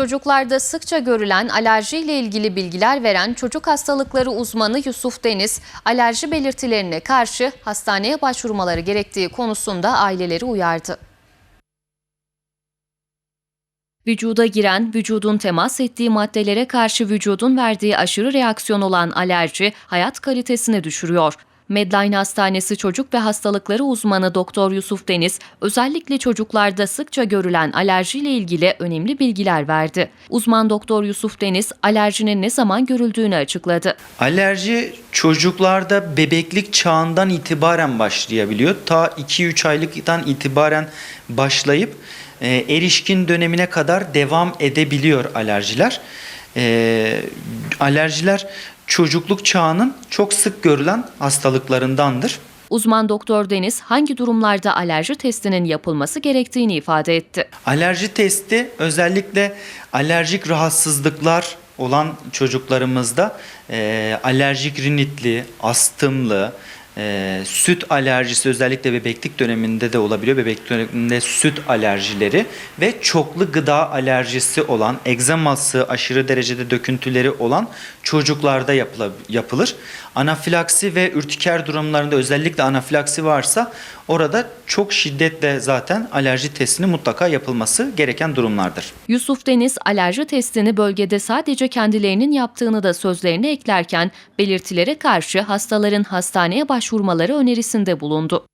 Çocuklarda sıkça görülen alerjiyle ilgili bilgiler veren çocuk hastalıkları uzmanı Yusuf Deniz, alerji belirtilerine karşı hastaneye başvurmaları gerektiği konusunda aileleri uyardı. Vücuda giren, vücudun temas ettiği maddelere karşı vücudun verdiği aşırı reaksiyon olan alerji hayat kalitesini düşürüyor. Medline Hastanesi Çocuk ve Hastalıkları uzmanı Doktor Yusuf Deniz, özellikle çocuklarda sıkça görülen alerjiyle ilgili önemli bilgiler verdi. Uzman Doktor Yusuf Deniz, alerjinin ne zaman görüldüğünü açıkladı. Alerji çocuklarda bebeklik çağından itibaren başlayabiliyor. Ta 2-3 aylıktan itibaren başlayıp e, erişkin dönemine kadar devam edebiliyor alerjiler. E, alerjiler çocukluk çağının çok sık görülen hastalıklarındandır. Uzman Doktor Deniz, hangi durumlarda alerji testinin yapılması gerektiğini ifade etti. Alerji testi özellikle alerjik rahatsızlıklar olan çocuklarımızda e, alerjik rinitli, astımlı, e, süt alerjisi özellikle bebeklik döneminde de olabiliyor. Bebeklik döneminde süt alerjileri ve çoklu gıda alerjisi olan, egzaması, aşırı derecede döküntüleri olan çocuklarda yapıla- yapılır. Anafilaksi ve ürtiker durumlarında özellikle anafilaksi varsa orada çok şiddetle zaten alerji testinin mutlaka yapılması gereken durumlardır. Yusuf Deniz, alerji testini bölgede sadece kendilerinin yaptığını da sözlerine eklerken, belirtilere karşı hastaların hastaneye başvurmaları önerisinde bulundu.